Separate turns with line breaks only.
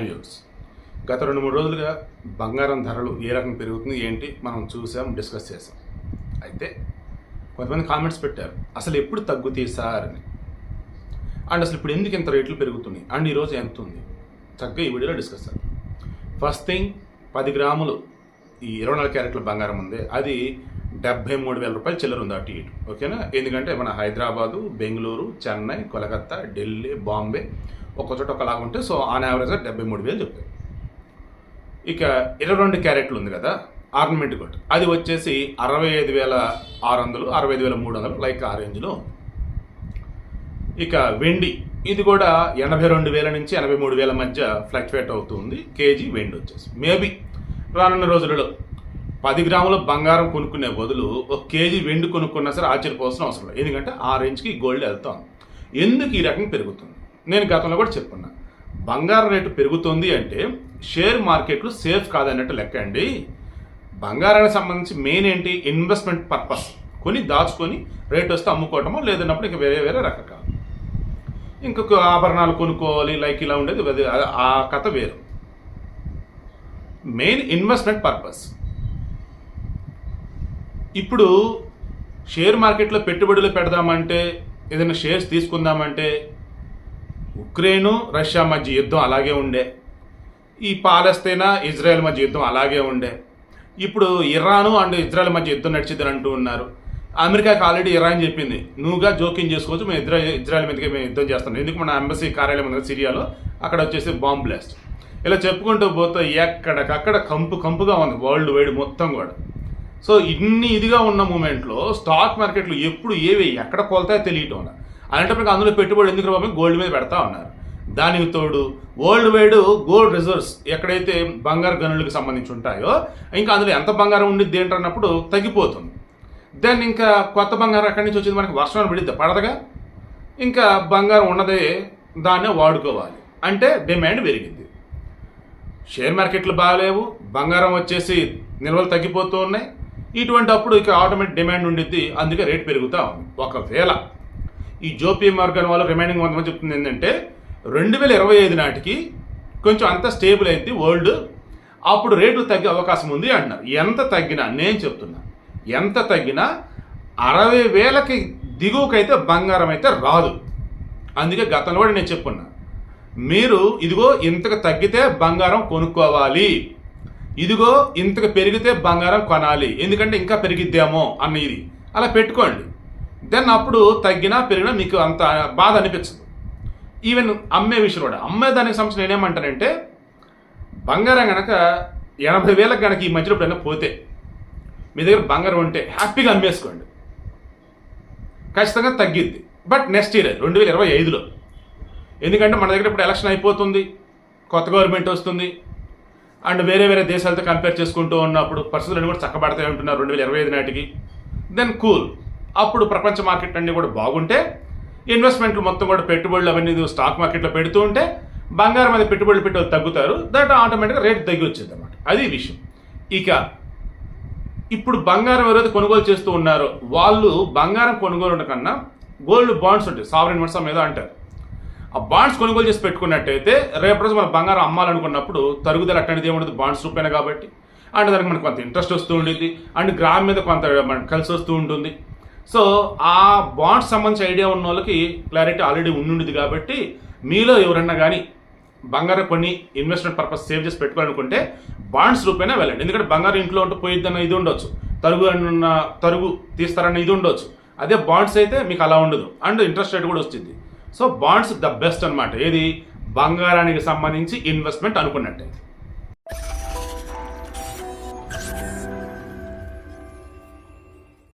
Hi views గత రెండు మూడు రోజులుగా బంగారం ధరలు ఏ రకం పెరుగుతుంది ఏంటి మనం చూసాం డిస్కస్ చేసాం. అయితే కొంతమంది కామెంట్స్ పెట్టారు అసలు ఎప్పుడు తగ్గుతాయి సార్ అని. అండ్ అసలు ఇప్పుడు ఎందుకు ఇంత రేట్లు పెరుగుతున్నాయి? అండ్ ఈరోజు ఎంత ఉంది? చక్కగా ఈ వీడియోలో డిస్కస్ చేద్దాం. ఫస్ట్ థింగ్ పది గ్రాములు ఈ ఇరవై నాలుగు క్యారెట్ల బంగారం ఉంది. అది డెబ్బై మూడు వేల రూపాయలు చిల్లర ఉంది అటు ఇటు. ఓకేనా? ఎందుకంటే మన హైదరాబాదు బెంగళూరు చెన్నై కోలకత్తా ఢిల్లీ బాంబే ఒక్క చోట ఒకలాగా ఉంటే సో ఆన్ యావరేజ్ డెబ్బై మూడు వేలు చెప్పారు. ఇక ఇరవై రెండు క్యారెట్లు ఉంది కదా ఆర్నమెంట్ కోట్. అది వచ్చేసి అరవై ఐదు వేల ఆరు వందలు అరవై ఐదు వేల మూడు వందలు లైక్ ఆ రేంజ్లో ఇక వెండి ఇది కూడా ఎనభై రెండు వేల నుంచి ఎనభై మూడు వేల మధ్య ఫ్లక్చువేట్ అవుతుంది కేజీ వెండి వచ్చేసి మేబీ రానున్న రోజులలో పది గ్రాముల బంగారం కొనుక్కునే బదులు ఒక కేజీ వెండి కొనుక్కున్నా సరే ఆశ్చర్యపోవాల్సిన అవసరం లేదు. ఎందుకంటే ఆ రేంజ్కి గోల్డ్ వెళ్తాం ఎందుకు ఈ రకం పెరుగుతుంది? నేను గతంలో కూడా చెప్పున్నా బంగారం రేటు పెరుగుతుంది అంటే షేర్ మార్కెట్లు సేఫ్ కాదన్నట్టు లెక్క అండి. బంగారానికి సంబంధించి మెయిన్ ఏంటి? ఇన్వెస్ట్మెంట్ పర్పస్ కొని దాచుకొని రేట్ వస్తే అమ్ముకోవటమో లేదన్నప్పుడు ఇంకా వేరే వేరే రకరకాలు. ఇంకొక ఆభరణాలు కొనుక్కోవాలి లైక్ ఇలా ఉండేది ఆ కథ వేరు. మెయిన్ ఇన్వెస్ట్మెంట్ పర్పస్ ఇప్పుడు షేర్ మార్కెట్లో పెట్టుబడులు పెడదామంటే ఏదైనా షేర్స్ తీసుకుందామంటే ఉక్రెయిన్ రష్యా మధ్య యుద్ధం అలాగే ఉండే. ఈ పాలస్తీనా ఇజ్రాయెల్ మధ్య యుద్ధం అలాగే ఉండే. ఇప్పుడు ఇరాను అండ్ ఇజ్రాయెల్ మధ్య యుద్ధం నడిచిద్దని అంటూ ఉన్నారు. అమెరికాకి ఆల్రెడీ ఇరాన్ చెప్పింది నువ్వుగా జోక్యం చేసుకోవచ్చు మేము ఇజ్రాయల్ ఇజ్రాయెల్ మీదకి మేము యుద్ధం చేస్తాం. ఎందుకు మన ఎంబసీ కార్యాలయం ఉంది సిరియాలో అక్కడ వచ్చేసి బాంబ్ బ్లాస్ట్. ఇలా చెప్పుకుంటూ పోతే ఎక్కడికక్కడ కంపు కంపుగా ఉంది వరల్డ్ వైడ్ మొత్తం కూడా. సో ఇన్ని ఇదిగా ఉన్న మూమెంట్లో స్టాక్ మార్కెట్లు ఎప్పుడు ఏవి ఎక్కడ కొలతాయో తెలియటం లేదు. అలాంటప్పుడు అందులో పెట్టుబడి ఎందుకు బాబు గోల్డ్ మీద పెడతా ఉన్నారు. దానికి తోడు వరల్డ్ వైడ్ గోల్డ్ రిజర్వ్స్ ఎక్కడైతే బంగారు గనులకు సంబంధించి ఉంటాయో ఇంకా అందులో ఎంత బంగారం ఉండిద్ది ఏంటన్నప్పుడు తగ్గిపోతుంది. దెన్ ఇంకా కొత్త బంగారం ఎక్కడి నుంచి వచ్చింది? మనకి వర్షం పడిద్ది? పడదగా? ఇంకా బంగారం ఉన్నదే దాన్నే వాడుకోవాలి. అంటే డిమాండ్ పెరిగింది. షేర్ మార్కెట్లు బాగాలేవు. బంగారం వచ్చేసి నిల్వలు తగ్గిపోతూ ఉన్నాయి. ఇటువంటి అప్పుడు ఇక ఆటోమేటిక్ డిమాండ్ ఉండిద్ది అందుకే రేట్ పెరుగుతూ ఉంది. ఒకవేళ ఈ జోపీ మార్గన్ వాళ్ళు రిమైనింగ్ కొంతమంది చెప్తుంది ఏంటంటే రెండు వేల ఇరవై ఐదు నాటికి కొంచెం అంత స్టేబుల్ అయింది వరల్డ్ అప్పుడు రేట్లు తగ్గే అవకాశం ఉంది అంటున్నారు. ఎంత తగ్గినా నేను చెప్తున్నా ఎంత తగ్గినా అరవై వేలకి దిగువకైతే బంగారం అయితే రాదు. అందుకే గతంలో కూడా నేను చెప్పున్నా మీరు ఇదిగో ఇంతకు తగ్గితే బంగారం కొనుక్కోవాలి. ఇదిగో ఇంతకు పెరిగితే బంగారం కొనాలి ఎందుకంటే ఇంకా పెరిగిద్దేమో అన్న ఇది అలా పెట్టుకోండి. దెన్ అప్పుడు తగ్గినా పెరిగినా మీకు అంత బాధ అనిపించదు. ఈవెన్ అమ్మే విషయం కూడా. అమ్మే దానికి సంబంధించి నేనేమంటానంటే బంగారం కనుక ఎనభై వేలకు గనక ఈ మధ్యలో ఎప్పుడైనా పోతే మీ దగ్గర బంగారం ఉంటే హ్యాపీగా అమ్మేసుకోండి. ఖచ్చితంగా తగ్గిద్ది. బట్ నెక్స్ట్ ఇయర్ రెండు వేల ఇరవై ఐదులో. ఎందుకంటే మన దగ్గర ఇప్పుడు ఎలక్షన్ అయిపోతుంది కొత్త గవర్నమెంట్ వస్తుంది. అండ్ వేరే వేరే దేశాలతో కంపేర్ చేసుకుంటూ ఉన్నప్పుడు పరిస్థితులన్నీ కూడా చక్కబడతాయి అంటున్నారు రెండు వేల ఇరవై ఐదు నాటికి. దెన్ కూల్ అప్పుడు ప్రపంచ మార్కెట్ అన్నీ కూడా బాగుంటే ఇన్వెస్ట్మెంట్లు మొత్తం కూడా పెట్టుబడులు అవన్నీ స్టాక్ మార్కెట్లో పెడుతూ ఉంటే బంగారం మీద పెట్టుబడులు పెట్టి తగ్గుతారు. దట్ ఆటోమేటిక్గా రేట్ తగ్గి వచ్చేది అనమాట అది విషయం. ఇక ఇప్పుడు బంగారం ఎవరైతే కొనుగోలు చేస్తూ ఉన్నారో వాళ్ళు బంగారం కొనుగోలు కన్నా గోల్డ్ బాండ్స్ ఉంటాయి. సావరెన్ వర్షం ఏదో అంటారు. ఆ బాండ్స్ కొనుగోలు చేసి పెట్టుకున్నట్టయితే రేపు రోజు మనం బంగారం అమ్మాలనుకున్నప్పుడు తరుగుదల అట్టనిది ఏముండదు బాండ్స్ రూపాయన కాబట్టి. అండ్ దానికి మనకు కొంత ఇంట్రెస్ట్ వస్తూ ఉండేది అండ్ గ్రామ్ మీద కొంత మనకు కలిసి వస్తూ ఉంటుంది. సో ఆ బాండ్స్ సంబంధించి ఐడియా ఉన్న వాళ్ళకి క్లారిటీ ఆల్రెడీ ఉండుండేది కాబట్టి మీలో ఎవరన్నా కానీ బంగారం కొన్ని ఇన్వెస్ట్మెంట్ పర్పస్ సేవ్ చేసి పెట్టుకోవాలనుకుంటే బాండ్స్ రూపేనా వెళ్ళండి. ఎందుకంటే బంగారం ఇంట్లో ఉంటే పోయిద్దన్న ఇది ఉండొచ్చు. తరుగు అన్న తరుగు తీస్తారన్న ఇది ఉండొచ్చు. అదే బాండ్స్ అయితే మీకు అలా ఉండదు. అండ్ ఇంట్రెస్ట్ రేట్ కూడా వచ్చింది సో బాండ్స్ ద బెస్ట్ అన్నమాట. ఏది? బంగారానికి సంబంధించి ఇన్వెస్ట్మెంట్ అనుకున్నట్టయితే